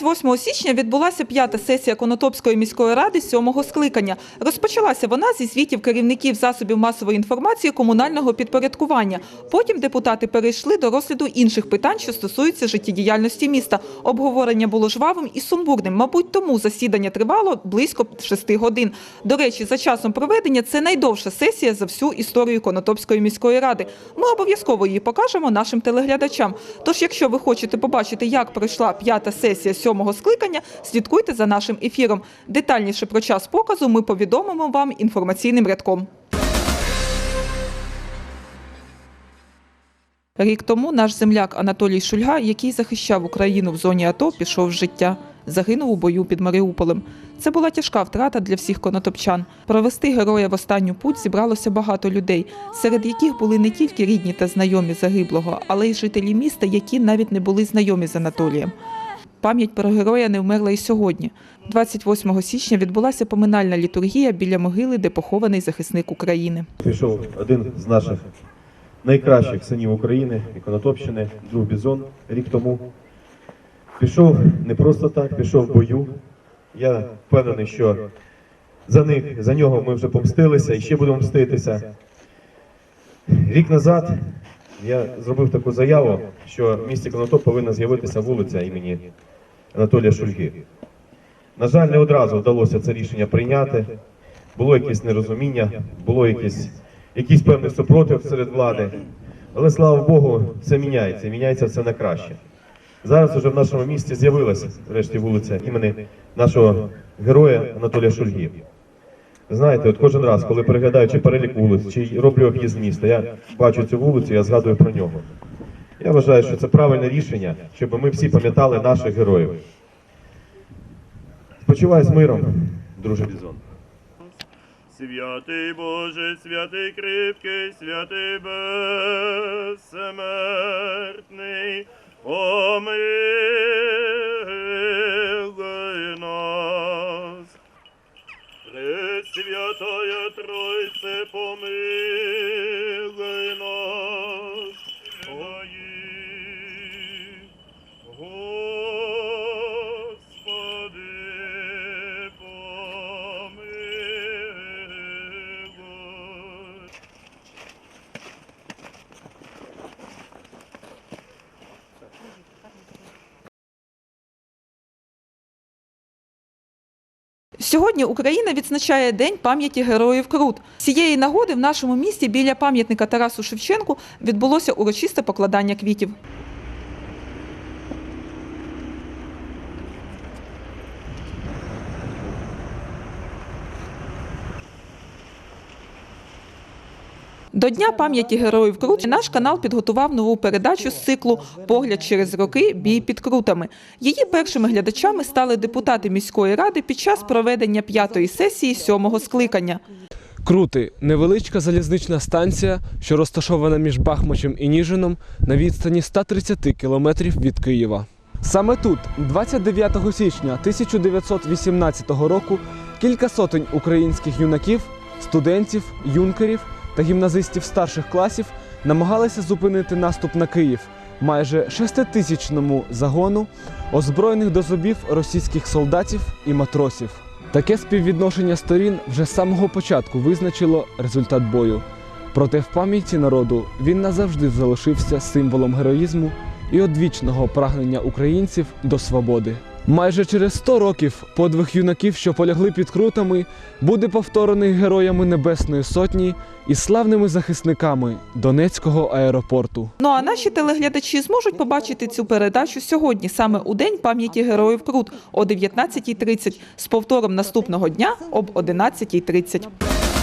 28 січня відбулася п'ята сесія Конотопської міської ради сьомого скликання. Розпочалася вона зі звітів керівників засобів масової інформації комунального підпорядкування. Потім депутати перейшли до розгляду інших питань, що стосуються життєдіяльності міста. Обговорення було жвавим і сумбурним. Мабуть, тому засідання тривало близько шести годин. До речі, за часом проведення це найдовша сесія за всю історію Конотопської міської ради. Ми обов'язково її покажемо нашим телеглядачам. Тож, якщо ви хочете побачити, як пройшла п'ята сесія сьомого скликання, слідкуйте за нашим ефіром. Детальніше про час показу ми повідомимо вам інформаційним рядком. Рік тому наш земляк Анатолій Шульга, який захищав Україну в зоні АТО, пішов з життя. Загинув у бою під Маріуполем. Це була тяжка втрата для всіх конотопчан. Провести героя в останню путь зібралося багато людей, серед яких були не тільки рідні та знайомі загиблого, але й жителі міста, які навіть не були знайомі з Анатолієм. Пам'ять про героя не вмерла і сьогодні. 28 січня відбулася поминальна літургія біля могили, де похований захисник України. Пішов один з наших найкращих синів України і Конотопщини, друг Бізон, рік тому. Пішов не просто так, пішов в бою. Я впевнений, що за них, за нього ми вже помстилися і ще будемо мститися. Рік назад я зробив таку заяву, що в місті Конотоп повинна з'явитися вулиця імені Анатолія Шульги. На жаль, не одразу вдалося це рішення прийняти. Було якесь нерозуміння, було якесь, якийсь певний супротив серед влади. Але слава Богу, все міняється, міняється все на краще. Зараз уже в нашому місті з'явилася врешті вулиця імені нашого героя Анатолія Шульги. Знаєте, от кожен раз, коли переглядаю чи перелік вулиць, чи роблю об'їзд міста, я бачу цю вулицю, я згадую про нього. Я вважаю, що це правильне рішення, щоб ми всі пам'ятали наших героїв. Спочивай з миром, друже Бізон. Святий Боже, святий кріпкий, святий безсмертний, помилуй Сьогодні Україна відзначає День пам'яті героїв Крут. Цієї нагоди в нашому місті біля пам'ятника Тарасу Шевченку відбулося урочисте покладання квітів. До Дня пам'яті героїв Крут наш канал підготував нову передачу з циклу Погляд через роки бій під крутами. Її першими глядачами стали депутати міської ради під час проведення п'ятої сесії сьомого скликання. Крути невеличка залізнична станція, що розташована між Бахмачем і Ніжином на відстані 130 кілометрів від Києва. Саме тут, 29 січня 1918 року, кілька сотень українських юнаків, студентів, юнкерів та гімназистів старших класів намагалися зупинити наступ на Київ майже шеститисячному загону озброєних до зубів російських солдатів і матросів. Таке співвідношення сторін вже з самого початку визначило результат бою. Проте в пам'яті народу він назавжди залишився символом героїзму і одвічного прагнення українців до свободи. Майже через 100 років подвиг юнаків, що полягли під крутами, буде повторений героями Небесної Сотні і славними захисниками Донецького аеропорту. Ну а наші телеглядачі зможуть побачити цю передачу сьогодні, саме у День пам'яті героїв Крут о 19.30 з повтором наступного дня об 11.30.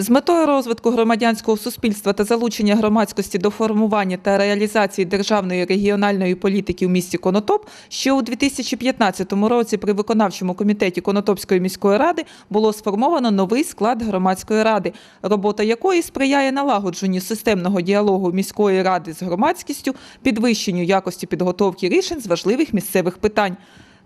З метою розвитку громадянського суспільства та залучення громадськості до формування та реалізації державної регіональної політики в місті Конотоп ще у 2015 році при виконавчому комітеті Конотопської міської ради було сформовано новий склад громадської ради, робота якої сприяє налагодженню системного діалогу міської ради з громадськістю, підвищенню якості підготовки рішень з важливих місцевих питань.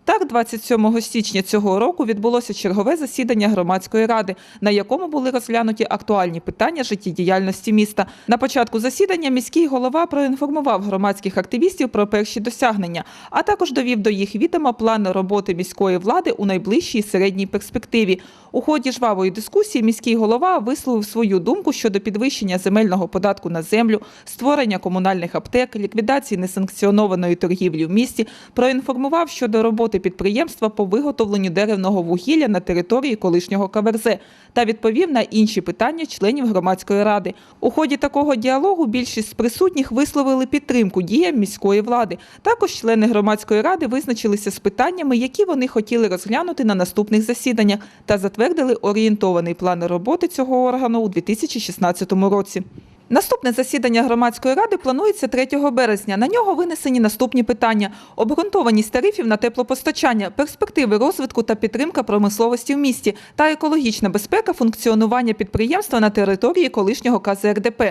Так, 27 січня цього року відбулося чергове засідання громадської ради, на якому були розглянуті актуальні питання життєдіяльності міста. На початку засідання міський голова проінформував громадських активістів про перші досягнення, а також довів до їх відома плани роботи міської влади у найближчій середній перспективі. У ході жвавої дискусії міський голова висловив свою думку щодо підвищення земельного податку на землю, створення комунальних аптек, ліквідації несанкціонованої торгівлі в місті, проінформував щодо роботи підприємства по виготовленню деревного вугілля на території колишнього КВРЗ та відповів на інші питання членів громадської ради. У ході такого діалогу більшість з присутніх висловили підтримку діям міської влади. Також члени громадської ради визначилися з питаннями, які вони хотіли розглянути на наступних засіданнях, та затвердили орієнтований план роботи цього органу у 2016 році. Наступне засідання громадської ради планується 3 березня. На нього винесені наступні питання: обґрунтованість тарифів на теплопостачання, перспективи розвитку та підтримка промисловості в місті та екологічна безпека функціонування підприємства на території колишнього КЗРДП.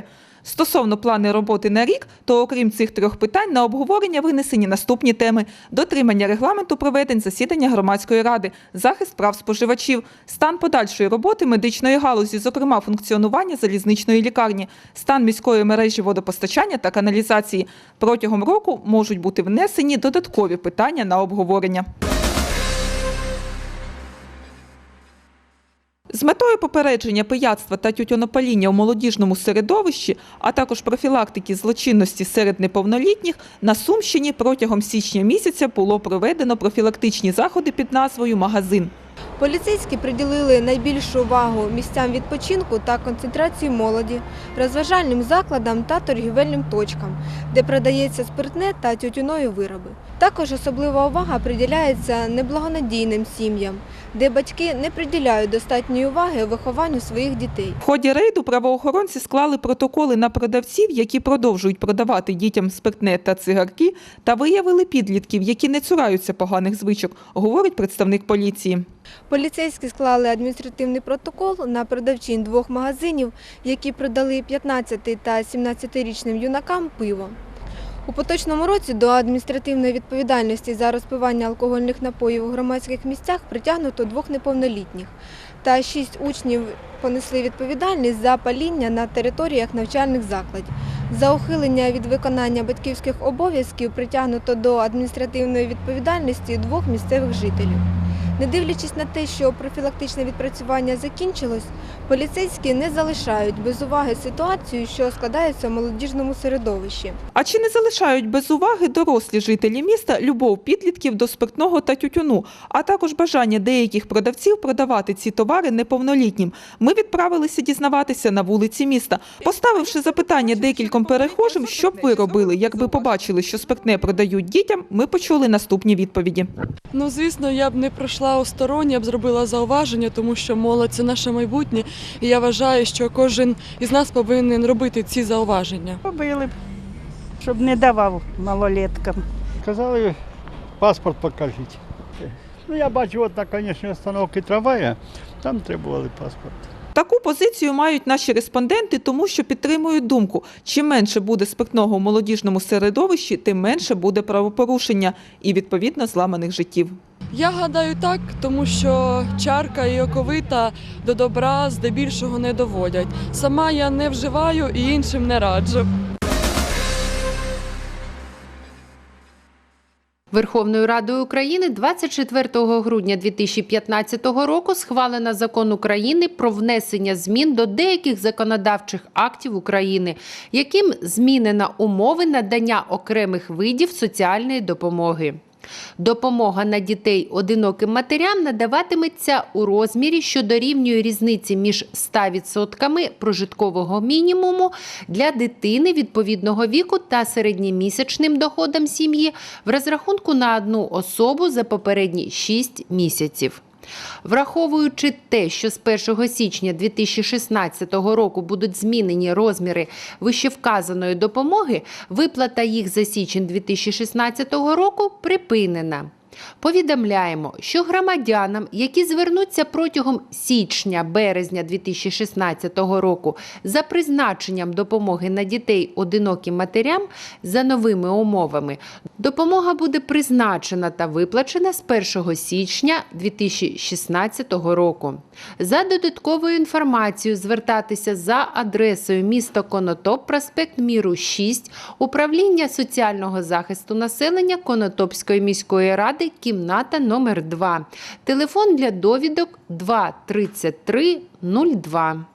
Стосовно плани роботи на рік, то окрім цих трьох питань на обговорення винесені наступні теми: дотримання регламенту проведень засідання громадської ради, захист прав споживачів, стан подальшої роботи медичної галузі, зокрема функціонування залізничної лікарні, стан міської мережі водопостачання та каналізації. Протягом року можуть бути внесені додаткові питання на обговорення. З метою попередження пияцтва та тютюнопаління у молодіжному середовищі, а також профілактики злочинності серед неповнолітніх, на Сумщині протягом січня місяця було проведено профілактичні заходи під назвою Магазин. Поліцейські приділили найбільшу увагу місцям відпочинку та концентрації молоді, розважальним закладам та торгівельним точкам, де продається спиртне та тютюнові вироби. Також особлива увага приділяється неблагонадійним сім'ям, де батьки не приділяють достатньої уваги вихованню своїх дітей. В ході рейду правоохоронці склали протоколи на продавців, які продовжують продавати дітям спиртне та цигарки, та виявили підлітків, які не цураються поганих звичок, говорить представник поліції. Поліцейські склали адміністративний протокол на продавчин двох магазинів, які продали 15 та 17-річним юнакам пиво. У поточному році до адміністративної відповідальності за розпивання алкогольних напоїв у громадських місцях притягнуто двох неповнолітніх, та шість учнів понесли відповідальність за паління на територіях навчальних закладів. За ухилення від виконання батьківських обов'язків притягнуто до адміністративної відповідальності двох місцевих жителів. Не дивлячись на те, що профілактичне відпрацювання закінчилось, поліцейські не залишають без уваги ситуацію, що складається в молодіжному середовищі. А чи не залишають без уваги дорослі жителі міста любов підлітків до спиртного та тютюну, а також бажання деяких продавців продавати ці товари неповнолітнім? Ми відправилися дізнаватися на вулиці міста, поставивши запитання декільком перехожим, що б ви робили, якби побачили, що спиртне продають дітям. Ми почули наступні відповіді. Ну, звісно, я б не пройшла осторонь, я б зробила зауваження, тому що молодь це наше майбутнє, і я вважаю, що кожен із нас повинен робити ці зауваження. Побили б, щоб не давав малолеткам. Казали, паспорт покажіть. Ну, я бачу, от на конечній остановці трамвая, там требували паспорт. Таку позицію мають наші респонденти, тому що підтримують думку: чим менше буде спиртного у молодіжному середовищі, тим менше буде правопорушення і відповідно зламаних життів. Я гадаю так, тому що чарка і оковита до добра здебільшого не доводять. Сама я не вживаю і іншим не раджу. Верховною Радою України 24 грудня 2015 року схвалена закон України про внесення змін до деяких законодавчих актів України, яким змінена умови надання окремих видів соціальної допомоги. Допомога на дітей одиноким матерям надаватиметься у розмірі, що дорівнює різниці між 100% прожиткового мінімуму для дитини відповідного віку та середньомісячним доходом сім'ї в розрахунку на одну особу за попередні 6 місяців. Враховуючи те, що з 1 січня 2016 року будуть змінені розміри вищевказаної допомоги, виплата їх за січень 2016 року припинена. Повідомляємо, що громадянам, які звернуться протягом січня-березня 2016 року за призначенням допомоги на дітей одиноким матерям за новими умовами, допомога буде призначена та виплачена з 1 січня 2016 року. За додатковою інформацією звертатися за адресою місто Конотоп, проспект Міру 6, управління соціального захисту населення Конотопської міської ради, кімната номер 2. Телефон для довідок 2 33 02.